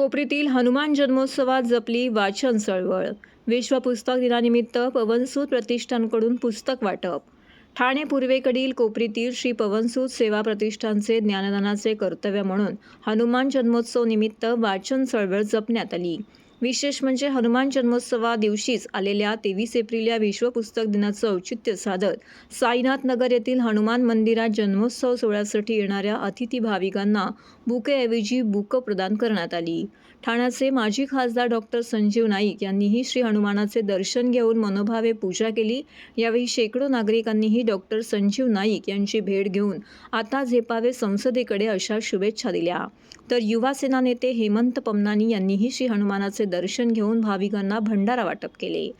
कोपरीतील हनुमान जन्मोत्सवात जपली वाचन चळवळ. विश्व पुस्तक दिनानिमित्त पवनसूत प्रतिष्ठानकडून पुस्तक वाटप. ठाणे पूर्वेकडील कोपरीतील श्री पवनसूत सेवा प्रतिष्ठानचे ज्ञानदानाचे कर्तव्य म्हणून हनुमान जन्मोत्सव निमित्त वाचन चळवळ जपण्यात आली. विशेष म्हणजे हनुमान जन्मोत्सवा दिवशीच आलेल्या तेवीस एप्रिल या विश्व पुस्तक दिनाचं औचित्य साधत साईनाथ नगर येथील हनुमान मंदिरात जन्मोत्सव सोहळ्यासाठी येणाऱ्या अतिथी भाविकांना बुकेऐवजी बुकं प्रदान करण्यात आली. ठाण्याचे माजी खासदार डॉक्टर संजीव नाईक यांनीही श्री हनुमानाचे दर्शन घेऊन मनोभावे पूजा केली. यावेळी शेकडो नागरिकांनीही डॉक्टर संजीव नाईक यांची भेट घेऊन आता झेपावे संसदेकडे अशा शुभेच्छा दिल्या. तर युवा सेना नेते हेमंत पमनानी यांनीही श्री हनुमानाचे दर्शन घेऊन भाविकांना भंडारा वाटप केले.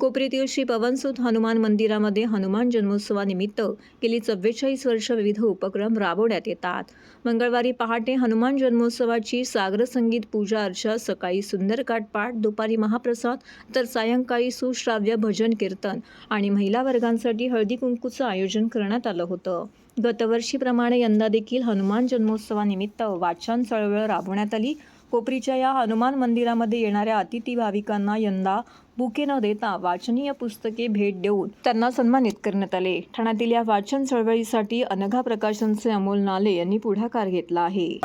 कोपरीतील श्री पवनसुत हनुमान मंदिरामध्ये हनुमान जन्मोत्सवानिमित्त गेली चव्वेचाळीस वर्ष विविध उपक्रम राबवण्यात येतात. मंगळवारी पहाटे हनुमान जन्मोत्सवाची सागर संगीत पूजा अर्चा सकाळी सुंदरकाठ पाठ दुपारी महाप्रसाद तर सायंकाळी सुश्राव्य भजन कीर्तन आणि महिला वर्गांसाठी हळदी कुंकूचं आयोजन करण्यात आलं होतं. गतवर्षीप्रमाणे यंदा देखील हनुमान जन्मोत्सवानिमित्त वाचन चळवळ राबवण्यात आली. कोपरीच्या या हनुमान मंदिरामध्ये येणाऱ्या अतिथी भाविकांना यंदा बुके न देता वाचनीय पुस्तके भेट देऊन त्यांना सन्मानित करण्यात आले. ठाण्यातील या वाचन चळवळीसाठी अनघा प्रकाशनचे अमोल नाले यांनी पुढाकार घेतला आहे.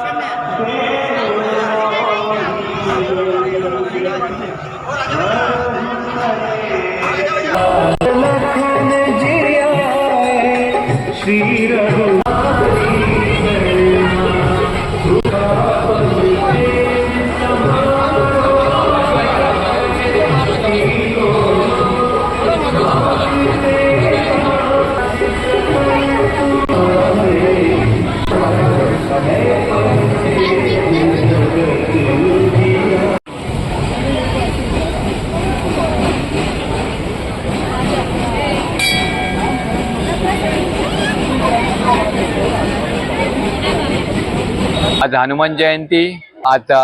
आज हनुमान जयंती आता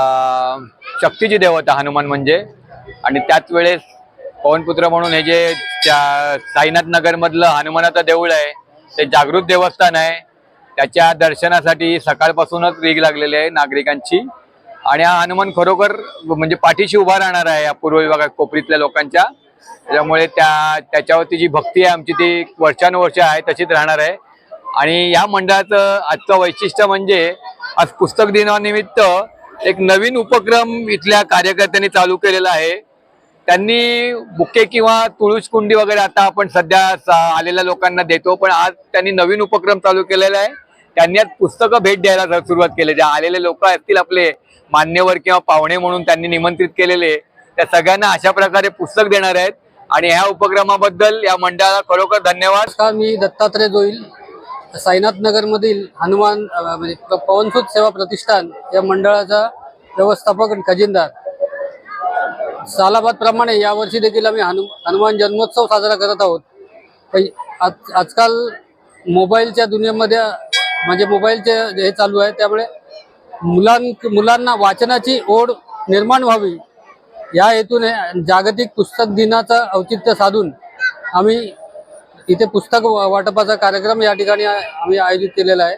शक्तीची देवता हनुमान म्हणजे. आणि त्याच वेळेस पवनपुत्र म्हणून हे जे त्या साईनाथ नगरमधलं हनुमानाचं देऊळ आहे ते जागृत देवस्थान आहे. त्याच्या दर्शनासाठी सकाळपासूनच रीग लागलेली आहे नागरिकांची. आणि हा हनुमान खरोखर म्हणजे पाठीशी उभा राहणार आहे या पूर्व विभागात कोपरीतल्या लोकांच्या. त्यामुळे त्या त्याच्यावरती जी भक्ती आहे आमची ती वर्षानुवर्ष आहे तशीच राहणार आहे. आणि या मंडळाचं आजचं वैशिष्ट्य म्हणजे आज पुस्तक दिनानिमित्त एक नवीन उपक्रम इथल्या कार्यकर्त्यांनी चालू केलेला आहे. त्यांनी बुके किंवा तुळूस कुंडी वगैरे आता आपण सध्या आलेल्या लोकांना देतो पण आज त्यांनी नवीन उपक्रम चालू केलेला आहे. त्यांनी आज पुस्तकं भेट द्यायला सुरुवात केली जे आलेले लोक असतील आपले मान्यवर किंवा पाहुणे म्हणून त्यांनी निमंत्रित केलेले त्या सगळ्यांना अशा प्रकारे पुस्तक देणार आहेत. आणि ह्या उपक्रमाबद्दल या मंडळाला खरोखर धन्यवाद. मी दत्तात्रय जोईल. साईनाथ नगरमधील हनुमान म्हणजे प- पवनसूत सेवा प्रतिष्ठान या मंडळाचा व्यवस्थापक आणि खजिनदार. सालाबादप्रमाणे यावर्षी देखील आम्ही हनु हनुमान जन्मोत्सव साजरा करत आहोत. आज आजकाल मोबाईलच्या दुनियेमध्ये म्हणजे मोबाईलचे हे चालू आहे त्यामुळे मुलां मुलांना वाचनाची ओढ निर्माण व्हावी. या हेतूने जागतिक पुस्तक दिनाचं औचित्य साधून आम्ही इथे पुस्तक वाटपाचा कार्यक्रम या ठिकाणी आम्ही आयोजित केलेला आहे.